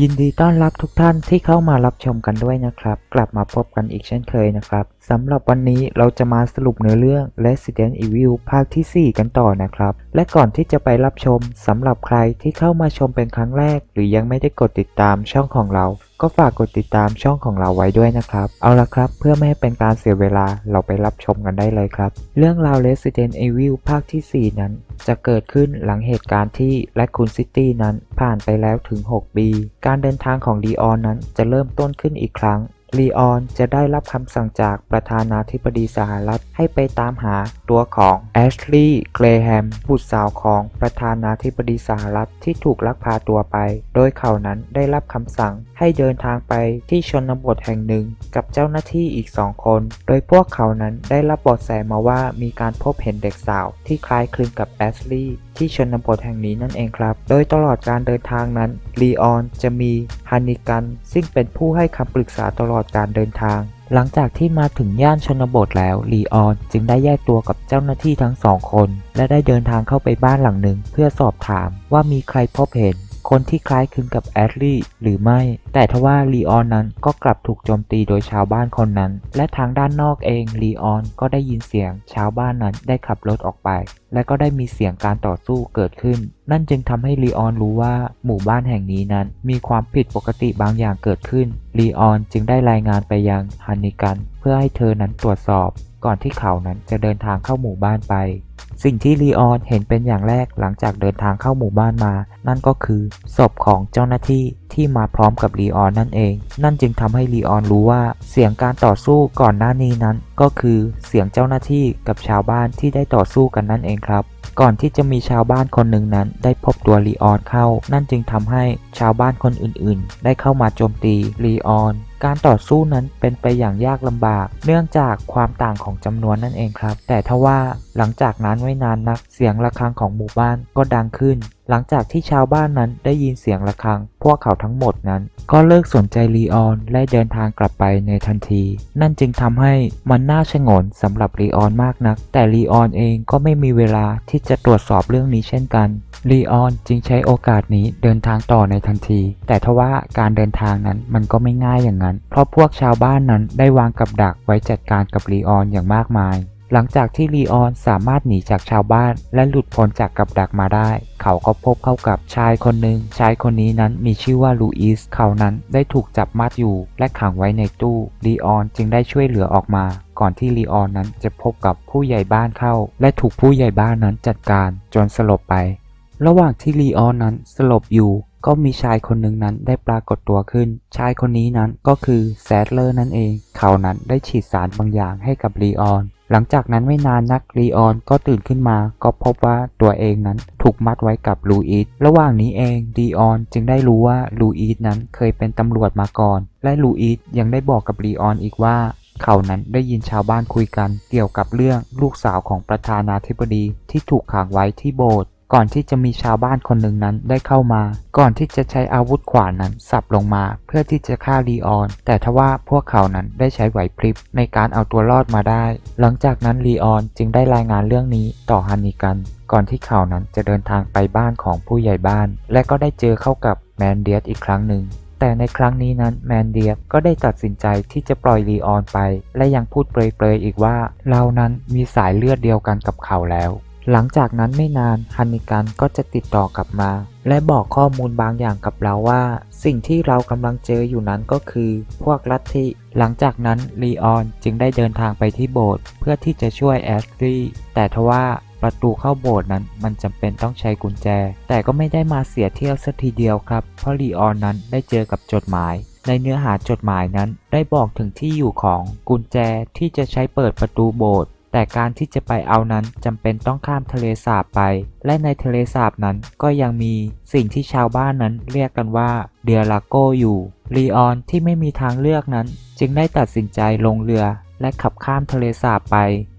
ยินดีต้อนรับทุกท่านที่เข้ามารับชมกันด้วยนะครับ กลับมาพบกันอีกเช่นเคยนะครับสำหรับวันนี้เราจะมาสรุปเนื้อเรื่อง Resident Evil ภาคที่ 4 กันต่อนะครับ และก่อนที่จะไปรับชมสำหรับใครที่เข้ามาชมเป็นครั้งแรก หรือยังไม่ได้กดติดตามช่องของเรา ก็ฝากกดติดตามช่องของเราไว้ด้วยนะครับ เอาละครับ เพื่อไม่ให้เป็นการเสียเวลาเราไปรับชมกันได้เลยครับ เรื่องราว Resident Evil ภาคที่ 4 นั้น จะเกิดขึ้นหลังเหตุการณ์ที่แลคคูนซิตี้นั้นผ่านไปแล้วถึง 6 ปี การเดินทางของดีออนนั้นจะเริ่มต้นขึ้นอีกครั้ง ลีออนจะได้รับคำสั่งจากประธานาธิบดีสหรัฐให้ไปตามหาตัวของแอชลีย์เกรแฮมบุตรสาวของประธานาธิบดีสหรัฐที่ถูกลักพาตัวไป โดยเขานั้นได้รับคำสั่งให้เดินทางไปที่ชนบทแห่งหนึ่งกับเจ้าหน้าที่อีกสองคน โดยพวกเขานั้นได้รับเบาะแสมาว่ามีการพบเห็นเด็กสาวที่คล้ายคลึงกับแอชลีย์ ที่ชนบทแห่งนี้นั่นเองครับ โดยตลอดการเดินทางนั้นลีออนจะมีฮันนิกัน ซึ่งเป็นผู้ให้คำปรึกษาตลอดการเดินทาง หลังจากที่มาถึงย่านชนบทแล้วลีออนจึงได้แยกตัวกับเจ้าหน้าที่ทั้งสองคน และได้เดินทางเข้าไปบ้านหลังหนึ่งเพื่อสอบถามว่ามีใครพบเห็น คนที่คล้ายคลึงกับแอดลี่หรือไม่ แต่ทว่าลีออนนั้นก็กลับถูกโจมตีโดยชาวบ้านคนนั้น และทางด้านนอกเองลีออนก็ได้ยินเสียง ชาวบ้านนั้นได้ขับรถออกไป และก็ได้มีเสียงการต่อสู้เกิดขึ้น นั่นจึงทำให้ลีออนรู้ว่าหมู่บ้านแห่งนี้นั้น มีความผิดปกติบางอย่างเกิดขึ้นลีออนจึงได้รายงานไปยังฮันนิกัน เพื่อให้เธอนั้นตรวจสอบ ก่อนที่เขานั้นจะเดินทางเข้าหมู่บ้านไป สิ่งที่ลีออนเห็นเป็นอย่างแรกหลังจากเดินทางเข้าหมู่บ้านมา นั่นก็คือศพของเจ้าหน้าที่ที่มาพร้อมกับลีออนนั่นเอง นั่นจึงทำให้ลีออนรู้ว่าเสียงการต่อสู้ก่อนหน้านี้นั้น ก็คือเสียงเจ้าหน้าที่กับชาวบ้านที่ได้ต่อสู้กันนั่นเองครับก่อนที่จะมีชาวบ้านคนหนึ่งนั้น ได้พบตัวลีออนเข้า นั่นจึงทำให้ชาวบ้านคนอื่นๆ ได้เข้ามาโจมตีลีออนการต่อสู้นั้นเป็นไปอย่างยากลำบาก เนื่องจากความต่างของจำนวนนั่นเองครับ แต่ทว่าหลังจากนั้นไม่นานนักเสียงระฆังของหมู่บ้านก็ดังขึ้น หลังจากที่ชาวบ้านนั้นได้ยินเสียงระฆัง พวกเขาทั้งหมดนั้น ก็เลิกสนใจลีออนและเดินทางกลับไปในทันที นั่นจึงทำให้มันน่าชงนสำหรับลีออนมากนัก แต่ลีออนเองก็ไม่มีเวลาที่จะตรวจสอบเรื่องนี้เช่นกันลีออนจึงใช้โอกาสนี้เดินทางต่อในทันที แต่ทว่าการเดินทางนั้นมันก็ไม่ง่ายอย่างนั้นเพราะพวกชาวบ้านนั้นได้วางกับดักไว้จัดการกับลีออนอย่างมากมาย หลังจากที่ลีออนสามารถหนีจากชาวบ้านและหลุดพ้นจากกับดักมาได้ เขาก็พบเข้ากับชายคนหนึ่ง ชายคนนี้นั้นมีชื่อว่าลูอิส เขานั้นได้ถูกจับมัดอยู่ และขังไว้ในตู้ลีออนจึงได้ช่วยเหลือออกมาก่อนที่ลีออนนั้นจะพบกับผู้ใหญ่บ้านเข้า และถูกผู้ใหญ่บ้านนั้นจัดการจนสลบไประหว่างที่ลีออนนั้นสลบอยู่ ก็มีชายคนหนึ่งนั้นได้ปรากฏตัวขึ้น ชายคนนี้นั้นก็คือแซดเลอร์นั่นเอง เขานั้นได้ฉีดสารบางอย่างให้กับลีออน หลังจากนั้นไม่นานนักลีออนก็ตื่นขึ้นมา ก็พบว่าตัวเองนั้นถูกมัดไว้กับลูอิสระหว่างนี้เองลีออนจึงได้รู้ว่าลูอิสนั้นเคยเป็นตำรวจมาก่อน และลูอิสยังได้บอกกับลีออนอีกว่าเขานั้นได้ยินชาวบ้านคุยกันเกี่ยวกับเรื่องลูกสาวของประธานาธิบดีที่ถูกขังไว้ที่โบสถ์ ก่อนที่จะมีชาวบ้านคนหนึ่งนั้นได้เข้ามา ก่อนที่จะใช้อาวุธขวานนั้นสับลงมา เพื่อที่จะฆ่าลีออน แต่ทว่าพวกเขานั้นได้ใช้ไหวพริบในการเอาตัวรอดมาได้ หลังจากนั้นลีออนจึงได้รายงานเรื่องนี้ต่อฮันนิกัน ก่อนที่เขานั้นจะเดินทางไปบ้านของผู้ใหญ่บ้าน และก็ได้เจอเข้ากับแมนเดียสอีกครั้งหนึ่งแต่ในครั้งนี้นั้นแมนเดียสก็ได้ตัดสินใจที่จะปล่อยลีออนไป และยังพูดเปรยๆอีกว่า เรานั้นมีสายเลือดเดียวกันกับเขาแล้ว หลังจากนั้นไม่นานฮันนิกันก็จะติดต่อกลับมา และบอกข้อมูลบางอย่างกับเราว่า สิ่งที่เรากำลังเจออยู่นั้นก็คือ พวกลัทธิ หลังจากนั้นลีออนจึงได้เดินทางไปที่โบสถ์เพื่อที่จะช่วยแอชลีย์แต่ทว่าประตูเข้าโบสถ์นั้นมันจำเป็นต้องใช้กุญแจ แต่ก็ไม่ได้มาเสียเที่ยวสักทีเดียวครับ เพราะลีออนนั้นได้เจอกับจดหมาย ในเนื้อหาจดหมายนั้นได้บอกถึงที่อยู่ของกุญแจที่จะใช้เปิดประตูโบสถ์ แต่การที่จะไปเอานั้นจำเป็นต้องข้ามทะเลสาบไป และในทะเลสาบนั้นก็ยังมีสิ่งที่ชาวบ้านนั้นเรียกกันว่าเดียลาโกอยู่ลีออนที่ไม่มีทางเลือกนั้น จึงได้ตัดสินใจลงเรือ และขับข้ามทะเลสาบไป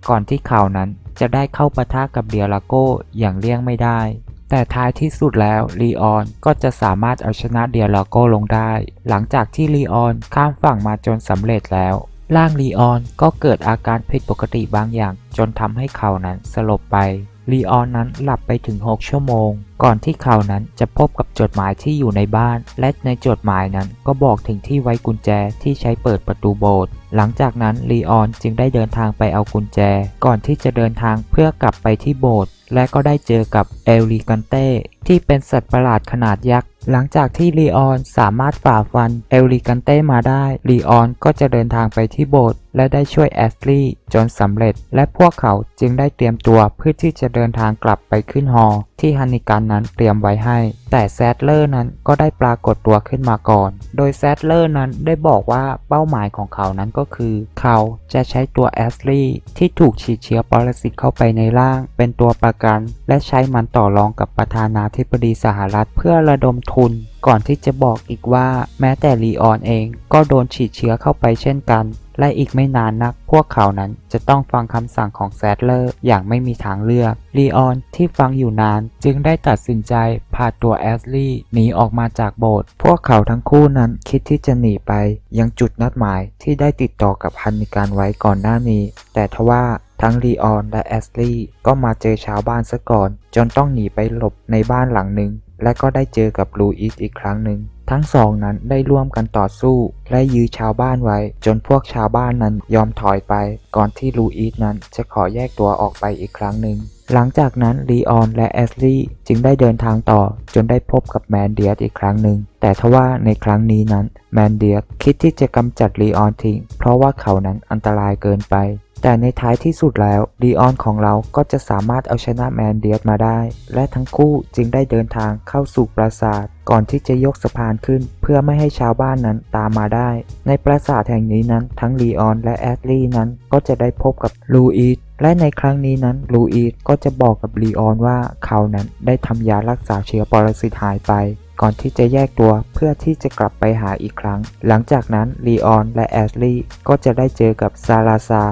ก่อนที่เขานั้นจะได้เข้าปะทะกับเดียลาโกอย่างเลี่ยงไม่ได้ แต่ท้ายที่สุดแล้วลีออนก็จะสามารถเอาชนะเดียลาโกลงได้ หลังจากที่ลีออนข้ามฝั่งมาจนสำเร็จแล้ว ร่างลีออนก็เกิดอาการผิดปกติบางอย่างจนทำให้เขานั้นสลบไปลีออนนั้นหลับไปถึง 6 ชั่วโมง ก่อนที่เขานั้นจะพบกับจดหมายที่อยู่ในบ้าน และในจดหมายนั้นก็บอกถึงที่ไว้กุญแจที่ใช้เปิดประตูโบสถ์หลังจากนั้นลีออนจึงได้เดินทางไปเอากุญแจ ก่อนที่จะเดินทางเพื่อกลับไปที่โบสถ์และก็ได้เจอกับเอลลิกันเต้ที่เป็นสัตว์ประหลาดขนาดยักษ์ หลังจากที่ลีออนสามารถฝ่าฟันเอลลิกันเต้มาได้ลีออนก็จะเดินทางไปที่โบสถ์และได้ช่วยแอสลีย์จนสำเร็จ และพวกเขาจึงได้เตรียมตัวเพื่อที่จะเดินทางกลับไปขึ้นฮอที่ฮันนิกันนั้นเตรียมไว้ให้ แต่แซดเลอร์นั้นก็ได้ปรากฏตัวขึ้นมาก่อน โดยแซดเลอร์นั้นได้บอกว่าเป้าหมายของเขานั้นก็คือ เขาจะใช้ตัวแอสลีย์ที่ถูกฉีดเชื้อปรสิตเข้าไปในร่าง เป็นตัวประกัน และใช้มันต่อรองกับประธานาธิบดีสหรัฐเพื่อระดมทุน ก่อนที่จะบอกอีกว่าแม้แต่ลีออนเองก็โดนฉีดเชื้อเข้าไปเช่นกัน และอีกไม่นานนัก พวกเขานั้นจะต้องฟังคำสั่งของแซดเลอร์อย่างไม่มีทางเลือกลีออนที่ฟังอยู่นานจึงได้ตัดสินใจพาตัวแอสลีย์หนีออกมาจากโบสถ์พวกเขาทั้งคู่นั้นคิดที่จะหนีไป ยังจุดนัดหมายที่ได้ติดต่อกับฮันนิการไว้ก่อนหน้านี้ แต่ทว่าทั้งลีออนและแอสลีย์ก็มาเจอชาวบ้านซะก่อน จนต้องหนีไปหลบในบ้านหลังหนึ่ง และก็ได้เจอกับลูอิสอีกครั้งหนึ่ง ทั้งสองนั้นได้ร่วมกันต่อสู้ และยื้อชาวบ้านไว้ จนพวกชาวบ้านนั้นยอมถอยไป ก่อนที่ลูอิสนั้นจะขอแยกตัวออกไปอีกครั้งหนึ่ง หลังจากนั้นลีออนและแอสลีย์จึงได้เดินทางต่อ จนได้พบกับแมนเดียสอีกครั้งหนึ่ง แต่ทว่าในครั้งนี้นั้นแมนเดียสคิดที่จะกำจัดลีออนทิ้ง เพราะว่าเขานั้นอันตรายเกินไป แต่ในท้ายที่สุดแล้วลีออนของเราก็จะสามารถเอาชนะแมนเดียสมาได้ และทั้งคู่จึงได้เดินทางเข้าสู่ปราสาท ก่อนที่จะยกสะพานขึ้น เพื่อไม่ให้ชาวบ้านนั้นตามมาได้ ในปราสาทแห่งนี้นั้น ทั้งลีออนและแอดลีนั้นก็จะได้พบกับลูอีสและในครั้งนี้นั้นลูอีสก็จะบอกกับลีออนว่าเขานั้นได้ทำยารักษาเชื้อปรสิตหายไปก่อนที่จะแยกตัวเพื่อที่จะกลับไปหาอีกครั้ง หลังจากนั้นลีออนและแอชลีย์ก็จะได้เจอกับซาลาซา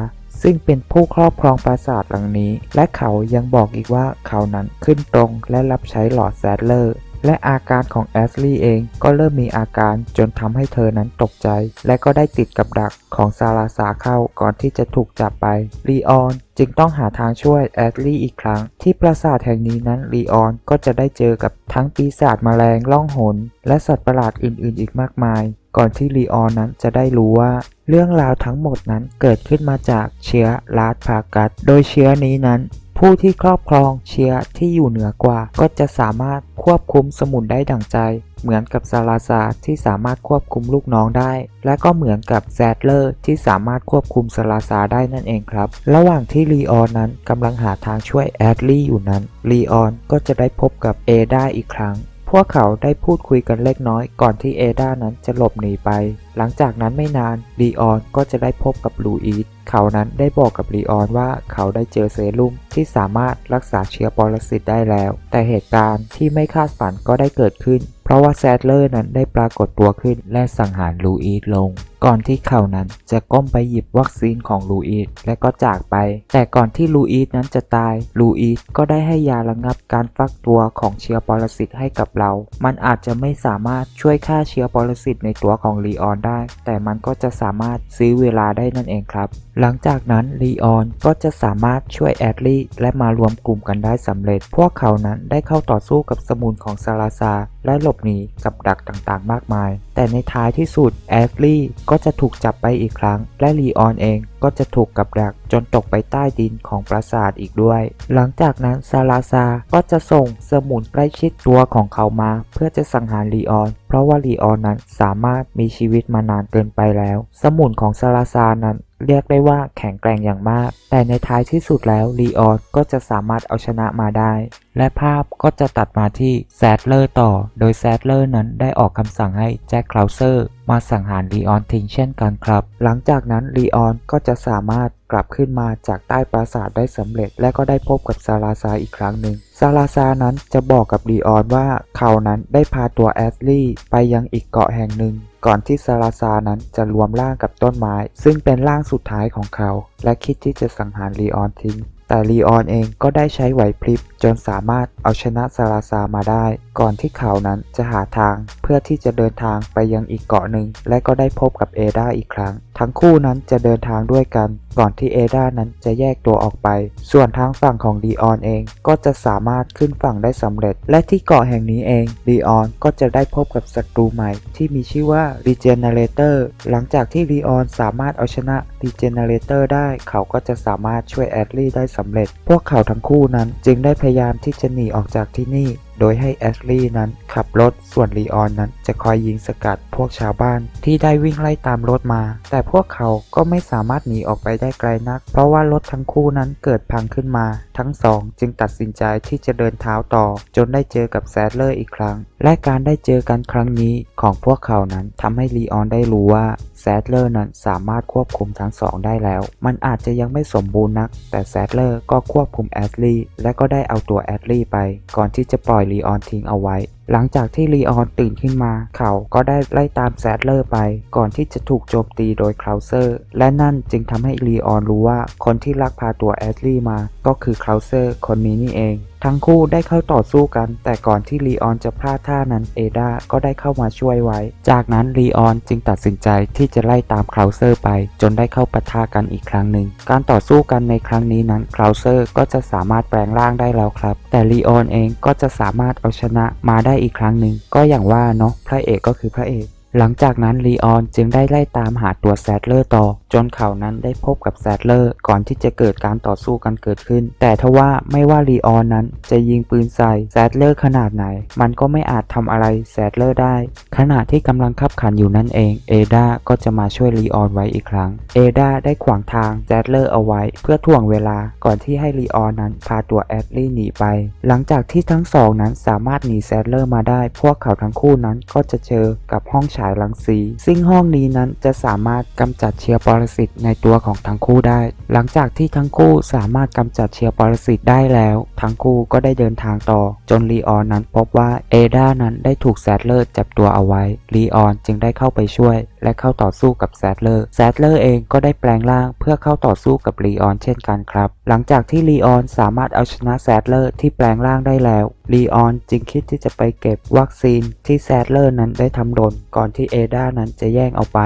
ซึ่งเป็นผู้ครอบครองปราสาทหลังนี้ และเขายังบอกอีกว่าเขานั้นขึ้นตรงและรับใช้หลอดแซดเลอร์ และอาการของแอชลีย์เองก็เริ่มมีอาการจนทำให้เธอนั้นตกใจ และก็ได้ติดกับดักของซาลาซาเข้าก่อนที่จะถูกจับไปลีออนจึงต้องหาทางช่วยแอดลีย์อีกครั้ง ที่ปราสาทแห่งนี้นั้นลีออนก็จะได้เจอกับทั้งปีศาจแมลงล่องหน และสัตว์ประหลาดอื่นๆ อีกมากมาย ก่อนที่ลีออนนั้นจะได้รู้ว่า เรื่องราวทั้งหมดนั้นเกิดขึ้นมาจากเชื้อลาดพากัส โดยเชื้อนี้นั้น ผู้ที่ครอบครองเชื้อที่อยู่เหนือกว่า ก็จะสามารถควบคุมสมุนได้ดั่งใจ เหมือนกับซาลาซาที่สามารถควบคุมลูกน้องได้ และก็เหมือนกับแซดเลอร์ที่สามารถควบคุมซาลาซาได้นั่นเองครับ ระหว่างที่ลีออนนั้นกำลังหาทางช่วยแอดลี่อยู่นั้นลีออนก็จะได้พบกับเอดาอีกครั้ง พวกเขาได้พูดคุยกันเล็กน้อยก่อนที่เอดานั้นจะหลบหนีไป หลังจากนั้นไม่นานลีออนก็จะได้พบกับลูอีสเขานั้นได้บอกกับลีออนว่าเขาได้เจอเซรุ่มที่สามารถรักษาเชื้อปรสิตได้แล้ว แต่เหตุการณ์ที่ไม่คาดฝันก็ได้เกิดขึ้น เพราะว่าแซดเลอร์นั้นได้ปรากฏตัวขึ้นและสังหารลูอีสลง ก่อนที่เขานั้นจะก้มไปหยิบวัคซีนของลูอีสและก็จากไป แต่ก่อนที่ลูอีสนั้นจะตายลูอีสก็ได้ให้ยาระงับการฟักตัวของเชื้อปรสิตให้กับเรา มันอาจจะไม่สามารถช่วยฆ่าเชื้อปรสิตในตัวของลีออนได้ แต่มันก็จะสามารถซื้อเวลาได้นั่นเองครับ หลังจากนั้นลีออนก็จะสามารถช่วยแอดลี่และมารวมกลุ่มกันได้สำเร็จ พวกเขานั้นได้เข้าต่อสู้กับสมุนของซาลาซา และหลบหนีกับดักต่างๆ มากมาย แต่ในท้ายที่สุดแอดลี่ก็จะถูกจับไปอีกครั้ง และลีออนเองก็จะถูกกับดักจนตกไปใต้ดินของปราสาทอีกด้วย หลังจากนั้นซาลาซาก็จะส่งสมุนใกล้ชิดตัวของเขามา เพื่อจะสังหารลีออน เพราะว่าลีออนนั้นสามารถมีชีวิตมานานเกินไปแล้ว สมุนของซาลาซานั้น เรียกได้ว่าแข็งแกร่งอย่างมาก แต่ในท้ายที่สุดแล้วลีออนก็จะสามารถเอาชนะมาได้ และภาพก็จะตัดมาที่แซดเลอร์ต่อ โดยแซดเลอร์นั้นได้ออกคำสั่งให้แจ็คคลาวเซอร์มาสังหารลีออนทิ้งเช่นกันครับ หลังจากนั้นลีออนก็จะสามารถกลับขึ้นมาจากใต้ปราสาทได้สำเร็จ และก็ได้พบกับซาลาซาอีกครั้งหนึ่งซาลาซานั้นจะบอกกับลีออนว่าเขานั้นได้พาตัวแอสลี่ไปยังอีกเกาะแห่งหนึ่ง ก่อนที่ซาลาซานั้นจะรวมร่างกับต้นไม้ ซึ่งเป็นร่างสุดท้ายของเขา และคิดที่จะสังหารลีออนทิ้ง แต่ลีออนเองก็ได้ใช้ไหวพริบจนสามารถเอาชนะซาลาซามาได้ ก่อนที่เขานั้นจะหาทางเพื่อที่จะเดินทางไปยังอีกเกาะหนึ่ง และก็ได้พบกับเอดาอีกครั้ง ทั้งคู่นั้นจะเดินทางด้วยกัน ก่อนที่เอดานั้นจะแยกตัวออกไป ส่วนทางฝั่งของดีออนเองก็จะสามารถขึ้นฝั่งได้สำเร็จ และที่เกาะแห่งนี้เองดีออนก็จะได้พบกับศัตรูใหม่ ที่มีชื่อว่า Regenerator หลังจากที่ดีออนสามารถเอาชนะ Regenerator ได้ เขาก็จะสามารถช่วยแอดลี่ได้สำเร็จ พวกเขาทั้งคู่นั้นจึงได้พยายามที่จะหนีออกจากที่นี่ โดยให้แอชลีย์นั้นขับรถส่วนลีออนนั้นจะคอยยิงสกัดพวกชาวบ้านที่ได้วิ่งไล่ตามรถมา แต่พวกเขาก็ไม่สามารถหนีออกไปได้ไกลนัก เพราะว่ารถทั้งคู่นั้นเกิดพังขึ้นมา ทั้งสองจึงตัดสินใจที่จะเดินเท้าต่อ จนได้เจอกับแซดเลอร์อีกครั้ง และการได้เจอกันครั้งนี้ของพวกเขานั้นทำให้ลีออนได้รู้ว่าแซดเลอร์นั้นสามารถควบคุมทั้งสองได้แล้ว มันอาจจะยังไม่สมบูรณ์นัก แต่แซดเลอร์ก็ควบคุมแอดลีย์และก็ได้เอาตัวแอดลีย์ไป ก่อนที่จะปล่อยลีออนทิ้งเอาไว้ หลังจากที่ลีออนตื่นขึ้นมา เขาก็ได้ไล่ตามแซดเลอร์ไป ก่อนที่จะถูกโจมตีโดยคลาวเซอร์ และนั่นจึงทำให้ลีออนรู้ว่าคนที่ลักพาตัวแอดลีย์มา ก็คือคลาวเซอร์คนนี้นี่เอง ทั้งคู่ได้เข้าต่อสู้กัน แต่ก่อนที่ลีออนจะพลาดท่านั้นเอดาก็ได้เข้ามาช่วยไว้ จากนั้นลีออนจึงตัดสินใจที่จะไล่ตามคลาวเซอร์ไป จนได้เข้าปะทะกันอีกครั้งหนึ่ง การต่อสู้กันในครั้งนี้นั้นคลาวเซอร์ก็จะสามารถแปลงร่างได้แล้วครับ แต่ลีออนเองก็จะสามารถเอาชนะมาได้อีกครั้งหนึ่งก็อย่างว่าเนาะพระเอกก็คือพระเอก หลังจากนั้นลีออนจึงได้ไล่ตามหาตัวแซดเลอร์ต่อ จนเขานั้นได้พบกับแซดเลอร์ก่อนที่จะเกิดการต่อสู้กันเกิดขึ้น แต่ทว่าไม่ว่าลีออนนั้นจะยิงปืนใส่แซดเลอร์ขนาดไหน มันก็ไม่อาจทำอะไรแซดเลอร์ได้ ขณะที่กำลังขับขันอยู่นั่นเอง เอดาก็จะมาช่วยลีออนไว้อีกครั้ง เอดาได้ขวางทางแซดเลอร์เอาไว้ เพื่อถ่วงเวลาก่อนที่ให้ลีออนนั้นพาตัวแอดลี่หนีไป หลังจากที่ทั้งสองนั้นสามารถหนีแซดเลอร์มาได้ พวกเขาทั้งคู่นั้นก็จะเจอกับห้องฉายรังสี ซึ่งห้องนี้นั้นจะสามารถกำจัดเชื้อปรสิตในตัวของทั้งคู่ได้ หลังจากที่ทั้งคู่สามารถกำจัดเชื้อปรสิตได้แล้ว ทั้งคู่ก็ได้เดินทางต่อ จนลีออนนั้นพบว่าเอดานั้นได้ถูกแซดเลอร์จับตัวเอาไว้ลีออนจึงได้เข้าไปช่วย และเข้าต่อสู้กับแซดเลอร์แซดเลอร์เองก็ได้แปลงร่างเพื่อเข้าต่อสู้กับลีออนเช่นกันครับ หลังจากที่ลีออนสามารถเอาชนะแซดเลอร์ที่แปลงร่างได้แล้วลีออนจึงคิดที่จะไปเก็บวัคซีนที่แซดเลอร์นั้นได้ทำหล่นก่อนที่เอดานั้นจะแย่งเอาไป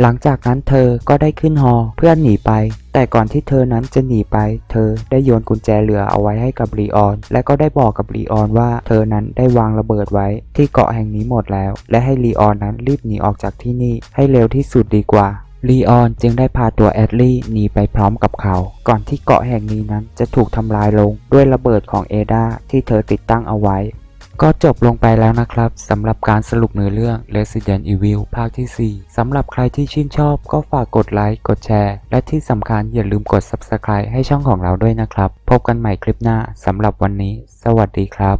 หลังจากนั้นเธอก็ได้ขึ้นฮอเพื่อหนีไป แต่ก่อนที่เธอนั้นจะหนีไป เธอได้โยนกุญแจเรือเอาไว้ให้กับลีออน และก็ได้บอกกับลีออนว่า เธอนั้นได้วางระเบิดไว้ที่เกาะแห่งนี้หมดแล้ว และให้ลีออนนั้นรีบหนีออกจากที่นี่ให้เร็วที่สุดดีกว่าลีออนจึงได้พาตัวแอดลี่หนีไปพร้อมกับเขา ก่อนที่เกาะแห่งนี้นั้นจะถูกทำลายลงด้วยระเบิดของเอดาที่เธอติดตั้งเอาไว้ ก็จบลงไปแล้วนะครับสำหรับการสรุปเนื้อเรื่อง Resident Evil ภาคที่ 4สำหรับใครที่ชื่นชอบก็ฝากกดไลค์ กดแชร์ และที่สำคัญอย่าลืมกด Subscribe ให้ช่องของเราด้วยนะครับ พบกันใหม่คลิปหน้าสำหรับวันนี้ สวัสดีครับ